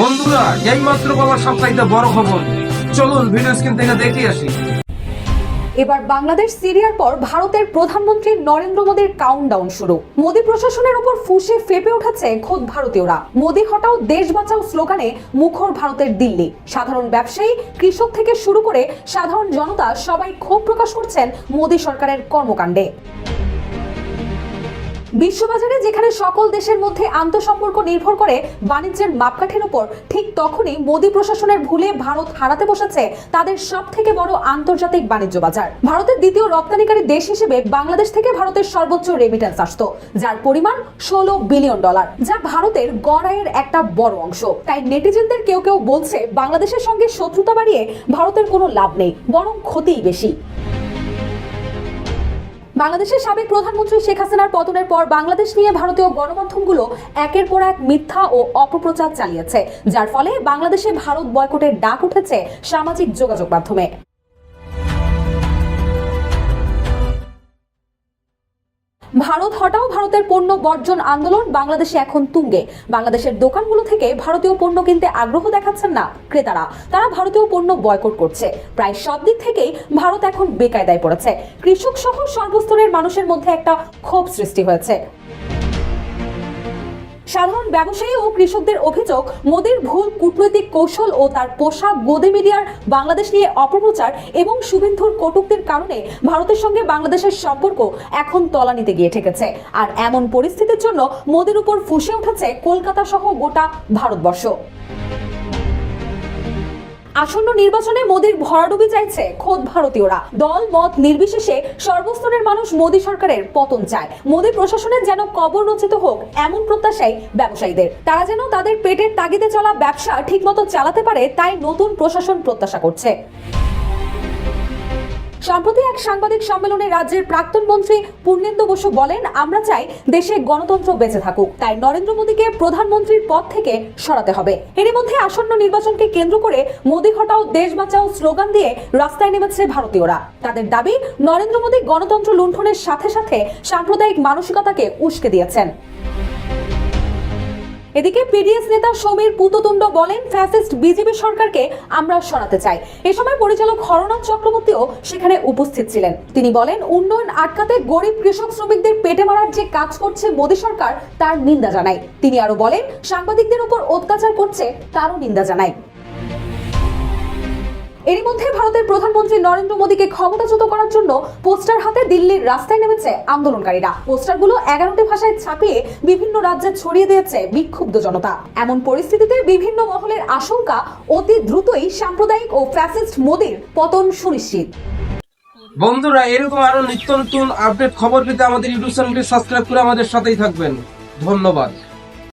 বন্ধুরা, এই মাত্র পাওয়া সবচাইতে বড় খবর। চলুন ভিডিও স্ক্রিন থেকে দেখে আসি। এবার বাংলাদেশ সিরিয়ার পর ভারতের প্রধানমন্ত্রী নরেন্দ্র মোদীর কাউন্টডাউন শুরু। মোদী প্রশাসনের উপর ফুসে ফেপে উঠেছে খোদ ভারতীয়রা। মোদী হটাও দেশ বাঁচাও স্লোগানে মুখর ভারতের দিল্লি। সাধারণ ব্যবসায়ী, কৃষক থেকে শুরু করে সাধারণ জনতা সবাই ক্ষোভ প্রকাশ করছেন মোদী সরকারের কর্মকাণ্ডে। বিশ্ববাজারে যেখানে সকল দেশের মধ্যে আন্তঃসম্পর্ক নির্ভর করে বাণিজ্যের মাপকাঠির উপর, ঠিক তখনই মোদী প্রশাসনের ভুলে ভারত হারাতে বসেছে তাদের সব থেকে বড় আন্তর্জাতিক বাণিজ্য বাজার। ভারতের দ্বিতীয় রপ্তানিকারী দেশ হিসেবে বাংলাদেশ থেকে ভারতের সর্বোচ্চ রেমিটেন্স আসতো, যার পরিমাণ ষোলো বিলিয়ন ডলার যা ভারতের গড়াইয়ের একটা বড় অংশ। তাই নেটিজেনদের কেউ কেউ বলছে, বাংলাদেশের সঙ্গে শত্রুতা বাড়িয়ে ভারতের কোনো লাভ নেই, বরং ক্ষতিই বেশি। বাংলাদেশের সাবেক প্রধানমন্ত্রী শেখ হাসিনার পতনের পর বাংলাদেশ নিয়ে ভারতীয় গণমাধ্যমগুলো একের পর এক মিথ্যা ও অপপ্রচার চালিয়েছে, যার ফলে বাংলাদেশে ভারত বয়কটের ডাক উঠেছে সামাজিক যোগাযোগ মাধ্যমে। ভারত, হটাও ভারতের পণ্য বর্জন আন্দোলন বাংলাদেশে এখন তুঙ্গে। বাংলাদেশের দোকানগুলো থেকে ভারতীয় পণ্য কিনতে আগ্রহ দেখাচ্ছেন না ক্রেতারা। তারা ভারতীয় পণ্য বয়কট করছে। প্রায় সব দিক থেকেই ভারত এখন বেকায়দায় পড়েছে। কৃষক সহ সর্বস্তরের মানুষের মধ্যে একটা ক্ষোভ সৃষ্টি হয়েছে। সাধারণ ব্যবসায়ী ও কৃষকদের অভিযোগ, মোদীর ভুল কূটনৈতিক কৌশল ও তার পোশাক গোদে মিডিয়ার বাংলাদেশ নিয়ে অপপ্রচার এবং শুভেন্দুর কটুক্তির কারণে ভারতের সঙ্গে বাংলাদেশের সম্পর্ক এখন তলানিতে গিয়ে ঠেকেছে। আর এমন পরিস্থিতির জন্য মোদীর উপর ফুসে উঠেছে কলকাতা সহ গোটা ভারতবর্ষ। আসন্ন নির্বাচনে মোদীর ভরাডুবি চাইছে খোদ ভারতীয়রা। দল, মত নির্বিশেষে সর্বস্তরের মানুষ মোদী সরকারের পতন চায়। মোদী প্রশাসনের যেন কবর রচিত হোক, এমন প্রত্যাশাই ব্যবসায়ীদের। তারা যেন তাদের পেটের তাগিদে চলা ব্যবসা ঠিকমতো চালাতে পারে, তাই নতুন প্রশাসন প্রত্যাশা করছে। সম্প্রতি এক সাংবাদিক সম্মেলনে রাজ্যের প্রাক্তন মন্ত্রী পূর্ণেন্দু বসু বলেন, আমরা চাই দেশে গণতন্ত্র বেঁচে থাকুক। তাই নরেন্দ্র মোদীকে প্রধানমন্ত্রীর পদ থেকে সরাতে হবে। এরই মধ্যে আসন্ন নির্বাচনকে কেন্দ্র করে মোদী হটাও দেশ বাঁচাও স্লোগান দিয়ে রাস্তায় নেমেছে ভারতীয়রা। তাদের দাবি, নরেন্দ্র মোদী গণতন্ত্র লুণ্ঠনের সাথে সাথে সাম্প্রদায়িক মানসিকতাকে উস্কে দিয়েছেন। এদিকে পিডিএস নেতা সমীর পুততুণ্ড বলেন, ফ্যাসিস্ট বিজেপি সরকারকে আমরা সরাতে চাই। এ সময় পরিচালক হরনাথ চক্রবর্তীও সেখানে উপস্থিত ছিলেন। তিনি বলেন, উন্নয়ন আটকাতে গরিব কৃষক শ্রমিকদের পেটে মারার যে কাজ করছে মোদী সরকার, তার নিন্দা জানায় তিনি আরও বলেন, সাংবাদিকদের উপর অত্যাচার করছে তারও নিন্দা জানায় এরই মধ্যে ভারতের প্রধানমন্ত্রী নরেন্দ্র মোদীকে ক্ষমতাচ্যুত করার জন্য পোস্টার হাতে দিল্লির রাস্তায় নেমেছে আন্দোলনকারীরা। পোস্টারগুলো এগারোটি ভাষায় ছাপিয়ে বিভিন্ন রাজ্যে ছড়িয়ে দিয়েছে বিক্ষুব্ধ জনতা। এমন পরিস্থিতিতে বিভিন্ন মহলের আশঙ্কা অতি দ্রুতই সাম্প্রদায়িক ও ফ্যাসিস্ট মোদীর পতন সুনিশ্চিত। বন্ধুরা, এরকম আরও নিত্য নতুন আপডেট খবর পেতে আমাদের ইউটিউব চ্যানেলটি সাবস্ক্রাইব করে আমাদের সাথেই থাকবেন। ধন্যবাদ।